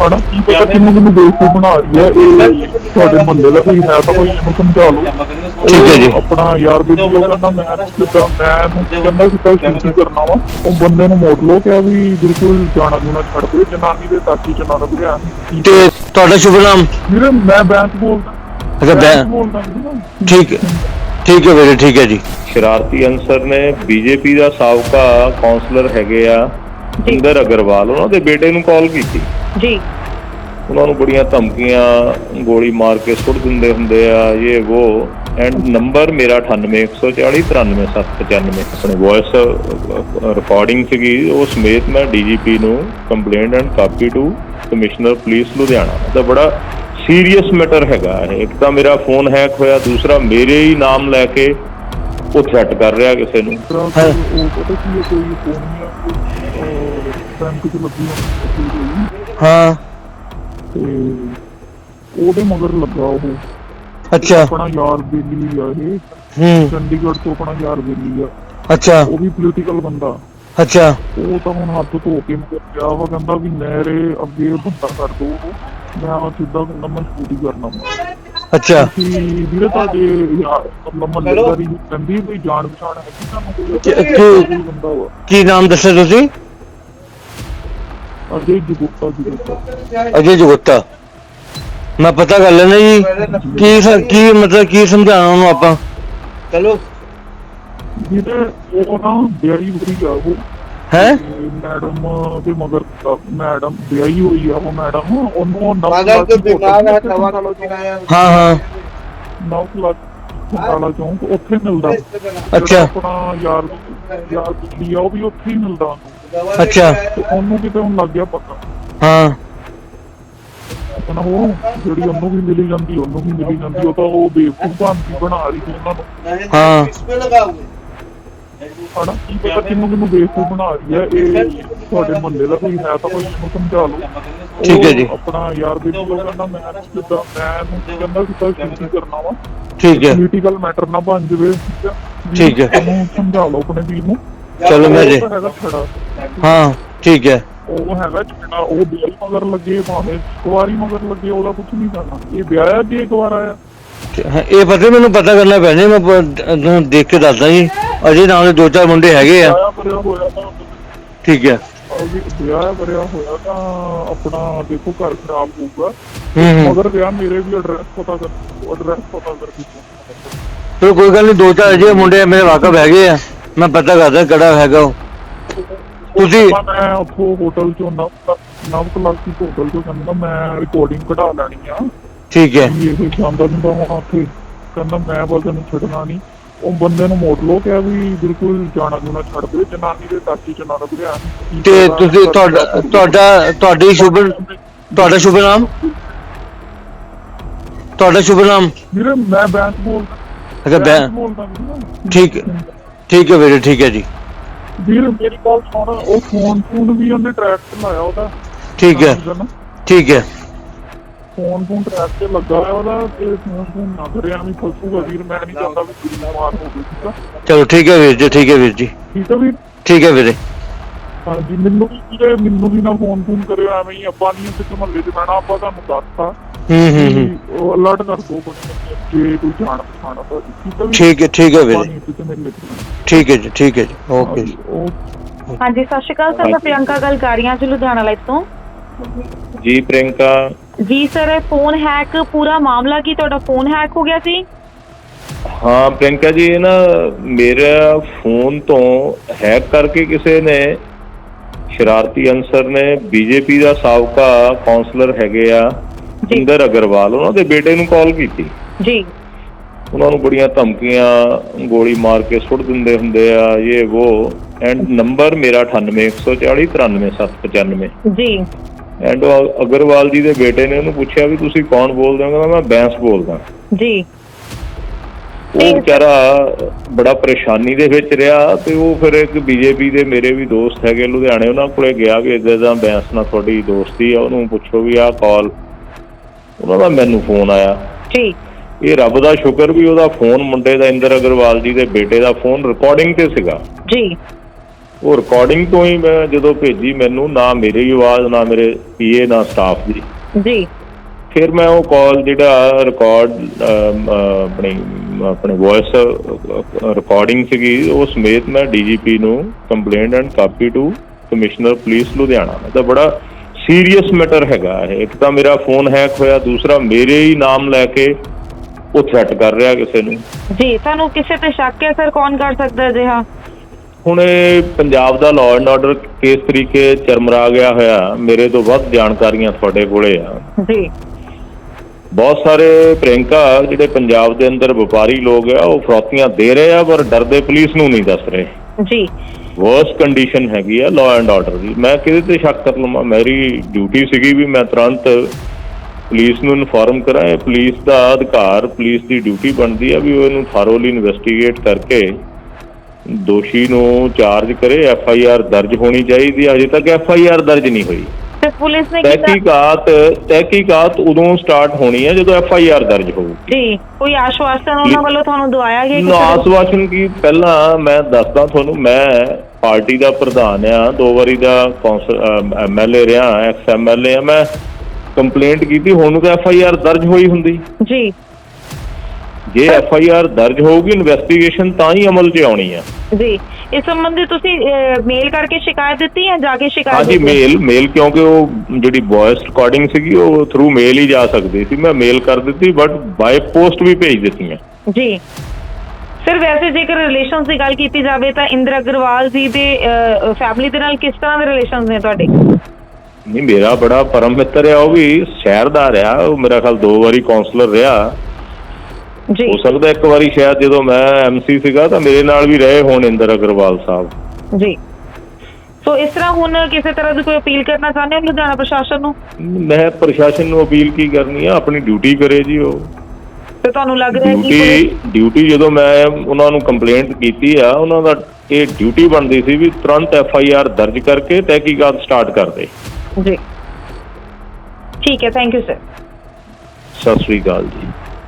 ਹਣਾ ਕੀ ਪਤਾ ਕਿੰਨੂੰ ਕਿੰਨੂੰ ਬੇਵਕੂਫ ਬਣਾ ਰਹੀ ਹੈ ਇਹ ਤੁਹਾਡੇ ਮੁੰਡੇ ਦਾ ਕੋਈ ਹੈ ਤਾਂ ਕੋਈ ਇਹਨੂੰ ਸਮਝਾ ਲਓ। ਠੀਕ ਹੈ ਜੀ। ਉਹ ਆਪਣਾ ਯਾਰ ਵੀ ਉਹ ਕਹਿੰਦਾ ਮੈਂ ਕਿਦਾਂ ਮੈਂ ਕਹਿੰਦਾ ਕਿ ਕੱਲ ਕੀ ਕਰਨਾ ਵਾ? ਉਹ ਬੰਦੇ ਨੂੰ ਮੋੜ ਲੋ ਕਿ ਵੀ ਬਿਲਕੁਲ ਜਾਣਾ ਜੂਣਾ ਛੱਡ ਦੇ ਜਨਾਨੀ ਦੇ ਤਾਕੀ ਚ ਨਾ ਰੁਕਿਆ ਤੇ ਤੁਹਾਡਾ ਸ਼ੁਭ ਨਾਮ? ਵੀਰੇ ਮੈਂ ਬੈਂਕ ਬੋਲਦਾ। ਅੱਛਾ ਬੈਂ ਬੋਲਦਾ ਵੀਰੇ ਨਾ। ਠੀਕ ਹੈ ਠੀਕ ਹੈ ਵੀਰੇ ਠੀਕ ਹੈ ਜੀ। ਸ਼ਰਾਰਤੀ ਅਨਸਰ ਨੇ ਬੀਜੇਪੀ ਦਾ ਸਾਬਕਾ ਕਾਉਂਸਲਰ ਹੈਗੇ ਆ ਇੰਦਰ ਅਗਰਵਾਲ ਉਹਨਾਂ ਦੇ ਬੇਟੇ ਨੂੰ ਕਾਲ ਕੀਤੀ। ਜੀ। ਉਹਨਾਂ ਨੂੰ ਬੜੀਆਂ ਧਮਕੀਆਂ ਗੋਲੀ ਮਾਰ ਕੇ ਸੁੱਟ ਦਿੰਦੇ ਹੁੰਦੇ ਆ ਇਹ ਉਹ ਐਂਡ ਨੰਬਰ ਮੇਰਾ 9814 93795 ਆਪਣੇ ਵੌਇਸ ਰਿਕਾਰਡਿੰਗ ਸੀਗੀ। ਉਹ ਸਮੇਤ ਮੈਂ ਡੀਜੀਪੀ ਨੂੰ complaint and copy to commissioner police Ludhiana. ਤਾਂ ਬੜਾ ਸੀਰੀਅਸ ਮੈਟਰ ਹੈਗਾ ਇਹ। ਇੱਕ ਤਾਂ ਮੇਰਾ ਫੋਨ ਹੈਕ ਹੋਇਆ ਦੂਸਰਾ ਮੇਰੇ ਹੀ ਨਾਮ ਲੈ ਕੇ ਉਹ ਥ੍ਰੈਟ ਕਰ ਰਿਹਾ ਕਿਸੇ ਨੂੰ। ਹਾਂ। ਉਹ ਪਤਾ ਕੀ ਹੈ ਕੋਈ ਫੋਨ ਨਹੀਂ ਆ ਕੋਈ ਬੈਂਕ ਚ ਲੱਗੀ ਹਾਂ। ਤੇ ਉਹਦੇ ਮਗਰ ਲੱਗਾ ਉਹ। ਅੱਛਾ। ਆਪਣਾ ਯਾਰ ਬੇਲੀ ਆ ਇਹ। ਹੂੰ। ਚੰਡੀਗੜ੍ਹ ਤੋਂ ਆਪਣਾ ਯਾਰ ਬੇਲੀ ਆ। ਅੱਛਾ। ਉਹ ਵੀ ਪੋਲੀਟੀਕਲ ਬੰਦਾ। ਅੱਛਾ। ਉਹ ਤਾਂ ਹੁਣ ਹੱਥ ਧੋ ਕੇ ਮੁੜ ਗਿਆ ਵਾ ਕਹਿੰਦਾ ਵੀ ਮੇਰੇ ਅੱਗੇ ਬੰਦਾ ਕਰ ਦੋ। ਉਹ ਮੈਂ ਆ ਸਿੱਧਾ ਕਹਿੰਦਾ ਮੈਂ ਛੁੱਟੀ ਕਰਨਾ ਅੱਛਾ। ਵੀਰੇ ਤੁਹਾਡੇ ਯਾਰ ਮੱਲੇਦਾਰੀ ਕਹਿੰਦੀ ਵੀ ਜਾਣ ਪਛਾਣ ਹੈ ਕਿ ਤੁਹਾਨੂੰ ਕੋਈ ਕੋਈ ਕੀ ਨਾਮ ਦੱਸਿਆ ਤੁਸੀਂ? ਅਜੇ ਜਗੁਪਤਾ ਮੈਂ ਪਤਾ ਕਰ ਲੈਣਾ ਜੀ ਕੀ ਸ- ਕੀ ਮਤਲਬ ਕੀ ਸਮਝਾਉਣਾ ਉਹਨੂੰ ਆਪਾਂ? ਚਲੋ। ਹੈ? ਮੈਡਮ ਦੇ ਮਗਰ ਮੈਡਮ ਵਿਆਹੀ ਹੋਈ ਆ ਉਹ ਮੈਡਮ। ਉਹਨੂੰ 9 ਮਗਰ ਲੱਖ ਬਿਮਾਰ ਹੈ ਤਵਾ ਕਲੋ ਚਿਨਾਇਆ ਹਾਂ ਹਾਂ। 9 ਲੱਖ ਕਾਲਾ ਚੌਂਕ ਉੱਥੇ ਮਿਲਦਾ। ਅੱਛਾ। ਆਪਣਾ ਯਾਰ ਯਾਰ ਵੀ ਉੱਥੇ ਮਿਲਦਾ। ਅੱਛਾ। ਉਹਨੂੰ ਕਿਤੇ ਹੁਣ ਲੱਗ ਗਿਆ ਪਤਾ ਹਾਂ। ਉਹ ਜਿਹੜੀ ਉਹਨੂੰ ਵੀ ਮਿਲੀ ਜਾਂਦੀ ਉਹਨੂੰ ਵੀ ਮਿਲੀ ਜਾਂਦੀ ਉਹ ਤਾਂ ਉਹ ਬੇਵਕੂਫ ਬਣਦੀ ਬਣਾ ਰਹੀ ਸੀ ਉਹਨਾਂ ਨੂੰ। ਹਾਂ। ਕਿਸਪੇ ਲਗਾਉਂਗੇ ਹਣਾ ਕੀ ਪਤਾ ਕਿੰਨੂੰ ਕਿੰਨੂੰ ਬੇਵਕੂਫ ਬਣਾ ਰਹੀ ਹੈ ਇਹ ਤੁਹਾਡੇ ਮੁੰਡੇ ਦਾ ਕੋਈ ਹੈ ਤਾਂ ਕੋਈ ਨੂੰ ਸਮਝਾ ਲਓ। ਠੀਕ ਹੈ ਜੀ। ਆਪਣਾ ਯਾਰ ਦੇ ਕੋਲ ਕਹਿੰਦਾ ਮੈਂ ਕਿਦਾਂ ਮੈਂ ਨੂੰ ਕਹਿੰਦਾ ਕਿ ਤਾਂ ਕੀ ਕਰਨਾ ਵਾ। ਠੀਕ ਹੈ। ਪੋਲੀਟੀਕਲ ਮੈਟਰ ਨਾ ਬਣ ਜਵੇ ਠੀਕ ਹੈ। ਸਮਝਾ ਲਓ ਆਪਣੇ ਵੀਰ ਨੂੰ। ਚਲੋ ਮੈਂ ਛੜਾ ਹਾਂ ਠੀਕ ਹੈ। ਉਹ ਹੈਗਾ ਛੜਾ ਉਹ ਵਿਆਹ ਮਗਰ ਲੱਗੇ ਭਾਵੇਂ ਕੁਵਾਰੀ ਮਗਰ ਲੱਗੇ ਉਹਦਾ ਕੁਝ ਨਹੀਂ ਕਰਨਾ। ਇਹ ਵਿਆਹ ਜੀ ਇੱਕ ਵਾਰ ਆਇਆ? ਹਾਂ, ਇਹ ਪਤਾ ਮੈਨੂੰ ਪਤਾ ਕਰਨਾ ਪੈਣਾ ਮੈਂ ਤੁਹਾਨੂੰ ਦੇਖ ਕੇ ਦੱਸਦਾ ਜੀ। ਅਜੇ ਨਾਲ ਦੇ ਦੋ ਚਾਰ ਮੁੰਡੇ ਹੈਗੇ ਆ। ਠੀਕ ਹੈ। ਵਿਆਹ ਭਰਿਆ ਹੋਇਆ ਤਾਂ ਆਪਣਾ ਦੇਖੋ ਘਰ ਖਰਾਬ ਹੋਊਗਾ। ਮਗਰ ਵਿਆਹ ਮੇਰੇ ਵੀ ਐਡਰੈਸ ਪਤਾ ਕਰ ਐਡਰੈਸ ਪਤਾ ਕਰ ਦਿੱਤਾ। ਕੋਈ ਗੱਲ ਨਹੀਂ ਦੋ ਚਾਰ ਅਜੇ ਮੁੰਡੇ ਮੇਰੇ ਵਾਕਫ ਹੈਗੇ ਆ। ਮੈਂ ਪਤਾ ਕਰਦਾ ਕਿਹੜਾ ਹੈਗਾ ਉਹ। ਤੁਸੀਂ- ਉਹ ਮੈਂ ਉੱਥੋਂ ਹੋਟਲ ਚੋਂ ਨਵ ਨਵ ਕਲਾਸੀ ਹੋਟਲ ਚੋਂ ਕਹਿੰਦਾ ਮੈਂ ਰਿਕਾਰਡਿੰਗ ਕਢਾ ਲੈਣੀ ਆ। ਠੀਕ ਹੈ। ਵੀ ਇਹ ਜਾਂਦਾ ਹੁੰਦਾ ਹੁਣ ਉੱਥੇ ਕਹਿੰਦਾ ਮੈਂ ਬਸ ਤੈਨੂੰ ਛੱਡਣਾ ਨਹੀਂ। ਉਹ ਬੰਦੇ ਨੂੰ ਮੋੜ ਲੋ ਕਿ ਵੀ ਬਿਲਕੁਲ ਜਾਣਾ ਜੂਣਾ ਛੱਡ ਦੇ ਜਨਾਨੀ ਦੇ ਤਾਕੀ ਚ ਨਾ ਰੁਕਿਆ ਤੇ ਤੁਸੀਂ ਤੁਹਾਡਾ ਤੁਹਾਡਾ ਤੁਹਾਡੀ ਸ਼ੁਭ ਤੁਹਾਡਾ ਸ਼ੁਭ ਨਾਮ? ਤੁਹਾਡਾ ਸ਼ੁਭ ਨਾਮ? ਵੀਰੇ ਮੈਂ ਬੈਂਕ ਬੋਲਦਾ। ਅੱਛਾ ਬੈਂ ਬੋਲਦਾ ਵੀਰੇ। ਨਾ। ਠੀਕ। ਹੈ ਠੀਕ ਹੈ ਵੀਰੇ ਠੀਕ ਹੈ ਜੀ। ਵੀਰ ਮੇਰੀ ਗੱਲ ਸੁਣ ਉਹ ਫੋਨ ਫੋਨ ਵੀ ਉਹਨੇ ਟਰੈਕ ਤੇ ਲਾਇਆ ਉਹਦਾ। ਠੀਕ ਹੈ? ਠੀਕ ਹੈ। ਫੋਨ ਫੋਨ ਟਰੈਕ ਤੇ ਲੱਗਾ ਹੋਇਆ ਉਹਦਾ ਤੇ ਫੋਨ ਫੋਨ ਨਾ ਕਰਿਆ ਵੀ ਫਸੂਗਾ ਵੀਰ ਮੈਂ ਨਹੀਂ ਚਾਹੁੰਦਾ ਵੀ ਕੁੜੀ ਮਾਰ ਹੋਵੇ ਚਲੋ ਠੀਕ ਹੈ ਵੀਰ ਜੀ ਠੀਕ ਹੈ ਵੀਰ ਜੀ। ਠੀਕ ਆ ਵੀਰ? ਠੀਕ ਹੈ ਵੀਰੇ। ਹਾਂਜੀ ਮੈਨੂੰ ਵੀ ਵੀਰੇ ਮੈਨੂੰ ਵੀ ਨਾ ਫੋਨ ਫੋਨ ਕਰਿਓ ਐਵੇਂ ਹੀ ਆਪਾਂ ਨਹੀਂ ਇੱਥੇ ਮਹੱਲੇ 'ਚ ਬਹਿਣਾ ਆਪਾਂ ਤੁਹਾਨੂੰ ਦੱਸਤਾ। ਹੂੰ ਹੂੰ ਹੂੰ। ਵੀ ਉਹ ਅਲਰਟ ਕਰ ਦੋ ਕੋਈ। ਜੇ ਕੋਈ ਜਾਣ ਪਛਾਣ ਤਾਂ ਠੀਕ ਆ ਵੀਰ ਠੀਕ ਹੈ ਠੀਕ ਹੈ ਵੀਰੇ। ਠੀਕ ਹੈ ਜੀ ਠੀਕ ਹੈ ਜੀ। ਓਕੇ ਜੀ। ਹਾਂਜੀ, ਸਤਿ ਸ਼੍ਰੀ ਅਕਾਲ ਸਰ ਮੈਂ ਪ੍ਰਿਯੰਕਾ ਗੱਲ ਕਰ ਰਹੀ ਹਾਂ ਜੀ ਲੁਧਿਆਣਾ ਲਾਈਵ ਤੋਂ। ਜੀ ਪ੍ਰਿੰਕਾ ਜੀ ਸਰ ਇਹ ਫੋਨ ਹੈਕ ਪੂਰਾ ਮਾਮਲਾ ਕੀ ਤੁਹਾਡਾ? ਫੋਨ ਹੈਕ ਹੋ ਗਿਆ ਸੀ? ਹਾਂ ਪ੍ਰਿੰਕਾ ਜੀ ਇਹ ਨਾ ਮੇਰਾ ਫੋਨ ਤੋਂ ਹੈਕ ਕਰਕੇ ਕਿਸੇ ਨੇ ਸ਼ਰਾਰਤੀ ਅਨਸਰ ਨੇ ਬੀਜੇਪੀ ਦਾ ਸਾਬਕਾ ਕਾਉਂਸਲਰ ਹੈਗੇ ਆ। ਜੀ। ਇੰਦਰ ਅਗਰਵਾਲ ਉਹਨਾਂ ਦੇ ਬੇਟੇ ਨੂੰ ਕਾਲ ਕੀਤੀ। ਜੀ। ਉਹਨਾਂ ਨੂੰ ਬੜੀਆਂ ਧਮਕੀਆਂ ਗੋਲੀ ਮਾਰ ਕੇ ਸੁੱਟ ਦਿੰਦੇ ਹੁੰਦੇ ਆ ਇਹ ਉਹ ਐਂਡ ਨੰਬਰ ਮੇਰਾ 9814 93795 ਜੀ। ਐਂਡ ਅਗਰਵਾਲ ਜੀ ਦੇ ਬੇਟੇ ਨੇ ਉਹਨੂੰ ਪੁੱਛਿਆ ਵੀ ਤੁਸੀਂ ਕੌਣ ਬੋਲਦੇ ਹੋ? ਕਹਿੰਦਾ ਮੈਂ ਬੈਂਸ ਬੋਲਦਾ। ਜੀ। ਉਹ ਵਿਚਾਰਾ ਬੜਾ ਪਰੇਸ਼ਾਨੀ ਦੇ ਵਿੱਚ ਰਿਹਾ ਤੇ ਉਹ ਫਿਰ ਇੱਕ ਬੀਜੇਪੀ ਦੇ ਮੇਰੇ ਵੀ ਦੋਸਤ ਹੈਗੇ ਲੁਧਿਆਣੇ ਉਹਨਾਂ ਕੋਲੇ ਗਿਆ ਵੀ ਇਦਾਂ ਦਾ ਬੈਂਸ ਨਾਲ ਤੁਹਾਡੀ ਦੋਸਤੀ ਆ ਉਹਨੂੰ ਪੁੱਛੋ ਵੀ ਆਹ ਕਾਲ ਉਹਨਾਂ ਦਾ ਮੈਨੂੰ ਫੋਨ ਆਇਆ। ਜੀ। ਇਹ ਰੱਬ ਦਾ ਸ਼ੁਕਰ ਵੀ ਉਹਦਾ ਫੋਨ ਮੁੰਡੇ ਦਾ ਇੰਦਰ ਅਗਰਵਾਲ ਜੀ ਦੇ ਬੇਟੇ ਦਾ ਫੋਨ ਰਿਕਾਰਡਿੰਗ ਤੇ ਸੀਗਾ। ਜੀ। ਉਹ ਰਿਕਾਰਡਿੰਗ ਤੋਂ ਹੀ ਮੈਂ ਜਦੋਂ ਭੇਜੀ ਮੈਨੂੰ ਨਾ ਮੇਰੀ ਆਵਾਜ਼ ਨਾ ਮੇਰੇ ਪੀਏ ਨਾ ਸਟਾਫ ਦੀ। ਜੀ। ਫਿਰ ਮੈਂ ਉਹ ਕਾਲ ਜਿਹੜਾ ਰਿਕਾਰਡ ਆਪਣੀ ਆਪਣੇ ਵੌਇਸ ਰਿਕਾਰਡਿੰਗ ਸੀਗੀ ਉਹ ਸਮੇਤ ਮੈਂ ਡੀਜੀਪੀ ਨੂੰ complaint and copy to commissioner police Ludhiana ਤਾਂ ਬੜਾ ਸੀਰੀਅਸ ਮੈਟਰ ਹੈਗਾ ਇਹ। ਇੱਕ ਤਾਂ ਮੇਰਾ ਫੋਨ ਹੈਕ ਹੋਇਆ ਦੂਸਰਾ ਮੇਰੇ ਹੀ ਨਾਮ ਲੈ ਕੇ ਉਹ ਥ੍ਰੈਟ ਕਰ ਰਿਹਾ ਕਿਸੇ ਨੂੰ। ਜੀ ਤੁਹਾਨੂੰ ਕਿਸੇ ਤੇ ਸ਼ੱਕ ਹੈ ਸਰ? ਕੌਣ ਕਰ ਸਕਦਾ ਹੈ ਅਜਿਹਾ? ਹੁਣ ਇਹ ਪੰਜਾਬ ਦਾ ਲਾਅ ਐਂਡ ਆਰਡਰ ਕਿਸ ਤਰੀਕੇ ਚਰਮਰਾ ਗਿਆ ਹੋਇਆ ਮੇਰੇ ਤੋਂ ਵੱਧ ਜਾਣਕਾਰੀਆਂ ਤੁਹਾਡੇ ਕੋਲੇ ਆ। ਜੀ। ਬਹੁਤ ਸਾਰੇ ਪ੍ਰਿੰਕਾ ਜਿਹੜੇ ਪੰਜਾਬ ਦੇ ਅੰਦਰ ਵਪਾਰੀ ਲੋਕ ਆ ਉਹ ਫਰੋਤੀਆਂ ਦੇ ਰਹੇ ਆ ਪਰ ਡਰਦੇ ਪੁਲਿਸ ਨੂੰ ਨਹੀਂ ਦੱਸ ਰਹੇ। ਜੀ। ਵਰਸ ਕੰਡੀਸ਼ਨ ਹੈਗੀ ਆ ਲਾਅ ਐਂਡ ਆਰਡਰ ਦੀ। ਮੈਂ ਕਿਹਦੇ ਤੇ ਸ਼ੱਕ ਕਰ ਲਵਾਂ? ਮੇਰੀ ਡਿਊਟੀ ਸੀਗੀ ਵੀ ਮੈਂ ਤੁਰੰਤ ਪੁਲਿਸ ਨੂੰ ਇਨਫੋਰਮ ਕਰਾਂ। ਇਹ ਪੁਲਿਸ ਦਾ ਅਧਿਕਾਰ ਪੁਲਿਸ ਦੀ ਡਿਊਟੀ ਬਣਦੀ ਆ ਵੀ ਉਹ ਇਹਨੂੰ ਥਾਰੋਲੀ ਇਨਵੈਸਟੀਗੇਟ ਕਰਕੇ ਦੋਸ਼ੀ ਨੂੰ ਚਾਰਜ ਕਰੇ। ਐਫ ਆਈ ਆਰ ਦਰਜ ਹੋਣੀ ਚਾਹੀਦੀ ਆ। ਅਜੇ ਤੱਕ ਐਫ ਆਈ ਆਰ ਦਰਜ ਨਹੀਂ ਹੋਈ। ਤੇ ਪੁਲਿਸ ਨੇ ਕੀਤਾ? ਤਹਿਕੀਕਾਤ ਤਹਿਕੀਕਾਤ ਉਦੋਂ ਸਟਾਰਟ ਹੋਣੀ ਹੈ ਜਦੋਂ ਐਫ ਆਈ ਆਰ ਦਰਜ ਹੋਊ ਜੀ ਕੋਈ ਆਸ਼ਵਾਸਨ ਉਹਨਾਂ ਵੱਲੋਂ ਤੁਹਾਨੂੰ ਦਵਾਇਆ ਗਿਆ ਕਿਸੇ ਨਾਸ ਵਾਸ਼ਨ ਕੀ? ਪਹਿਲਾਂ ਮੈਂ ਦੱਸਦਾ ਤੁਹਾਨੂੰ ਮੈਂ ਪਾਰਟੀ ਦਾ ਪ੍ਰਧਾਨ ਆ ਦੋ ਵਾਰੀ ਦਾ ਕੌਂਸਲ ਐਮਐਲਏ ਰਿਹਾ ਐਕਸ ਐਮਐਲਏ ਆ ਮੈਂ ਕੰਪਲੇਂਟ ਕੀਤੀ ਹੁਣ ਤਾਂ ਐਫ ਆਈ ਆਰ ਦਰਜ ਹੋਈ ਹੁੰਦੀ। ਜੀ। ਜੇ ਐਫ ਆਈ ਆਰ ਦਰਜ ਹੋਊਗੀ ਇਨਵੈਸਟੀਗੇਸ਼ਨ ਤਾਂ ਹੀ ਅਮਲ 'ਚ ਆਉਣੀ ਆ। ਜੀ। ਇਸ ਸੰਬੰਧੀ ਤੁਸੀਂ ਮੇਲ ਕਰਕੇ ਸ਼ਿਕਾਇਤ ਦਿੱਤੀ ਜਾਂ ਜਾ ਕੇ ਸ਼ਿਕਾਇਤ ਹਾਂਜੀ? ਮੇਲ ਮੇਲ ਕਿਉਂਕਿ ਉਹ ਜਿਹੜੀ ਵੌਇਸ ਰਿਕਾਰਡਿੰਗ ਸੀਗੀ ਉਹ ਥਰੂ ਮੇਲ ਹੀ ਜਾ ਸਕਦੀ ਸੀ। ਮੈਂ ਮੇਲ ਕਰ ਦਿੱਤੀ ਬਟ ਬਾਈ ਪੋਸਟ ਵੀ ਭੇਜ ਦਿੱਤੀਆਂ। ਜੀ। ਸਰ ਵੈਸੇ ਜੇਕਰ ਰਿਲੇਸ਼ਨਸ ਦੀ ਗੱਲ ਕੀਤੀ ਜਾਵੇ ਤਾਂ ਇੰਦਰ ਅਗਰਵਾਲ ਜੀ ਦੇ ਫੈਮਿਲੀ ਦੇ ਨਾਲ ਕਿਸ ਤਰ੍ਹਾਂ ਦੇ ਰਿਲੇਸ਼ਨਸ ਨੇ ਤੁਹਾਡੇ? ਨਹੀਂ ਮੇਰਾ ਬੜਾ ਪਰਮ ਮਿੱਤਰ ਆ ਉਹ ਵੀ ਸ਼ਹਿਰ ਦਾ ਰਿਹਾ ਉਹ ਮੇਰਾ ਖਿਆਲ ਦੋ ਵਾਰੀ ਕਾਉਂਸਲਰ ਰਿਹਾ। ਜੀ। ਹੋ ਸਕਦਾ ਇੱਕ ਵਾਰੀ ਸ਼ਾਇਦ ਜਦੋਂ ਮੈਂ ਐਮਸੀ ਸੀਗਾ ਤਾਂ ਮੇਰੇ ਨਾਲ ਵੀ ਰਹੇ ਹੋਣ ਇੰਦਰ ਅਗਰਵਾਲ ਸਾਹਿਬ। ਜੀ। ਸੋ ਇਸ ਤਰ੍ਹਾਂ ਹੁਣ ਕਿਸੇ ਤਰ੍ਹਾਂ ਦੀ ਕੋਈ ਅਪੀਲ ਕਰਨਾ ਚਾਹੁੰਦੇ ਹੋ ਲੁਧਿਆਣਾ ਪ੍ਰਸ਼ਾਸਨ ਨੂੰ? ਮੈਂ ਪ੍ਰਸ਼ਾਸਨ ਨੂੰ ਅਪੀਲ ਕੀ ਕਰਨੀ ਆ ਆਪਣੀ ਡਿਊਟੀ ਕਰੇ ਜੀ ਉਹ। ਤੇ ਤੁਹਾਨੂੰ ਲੱਗ ਰਿਹਾ ਕਿ ਡਿਊਟੀ ਜਦੋਂ ਮੈਂ ਉਹਨਾਂ ਨੂੰ ਕੰਪਲੇਂਟ ਕੀਤੀ ਆ ਉਹਨਾਂ ਦਾ ਇਹ ਡਿਊਟੀ ਬਣਦੀ ਸੀ ਵੀ ਤੁਰੰਤ ਐਫ ਆਈ ਆਰ ਦਰਜ ਕਰਕੇ ਤਹਿਕੀਕਾਤ ਸਟਾਰਟ ਕਰ ਦੇ। ਜੀ। ਠੀਕ ਹੈ thank you sir Sat Sri ਅਕਾਲ ਜੀ।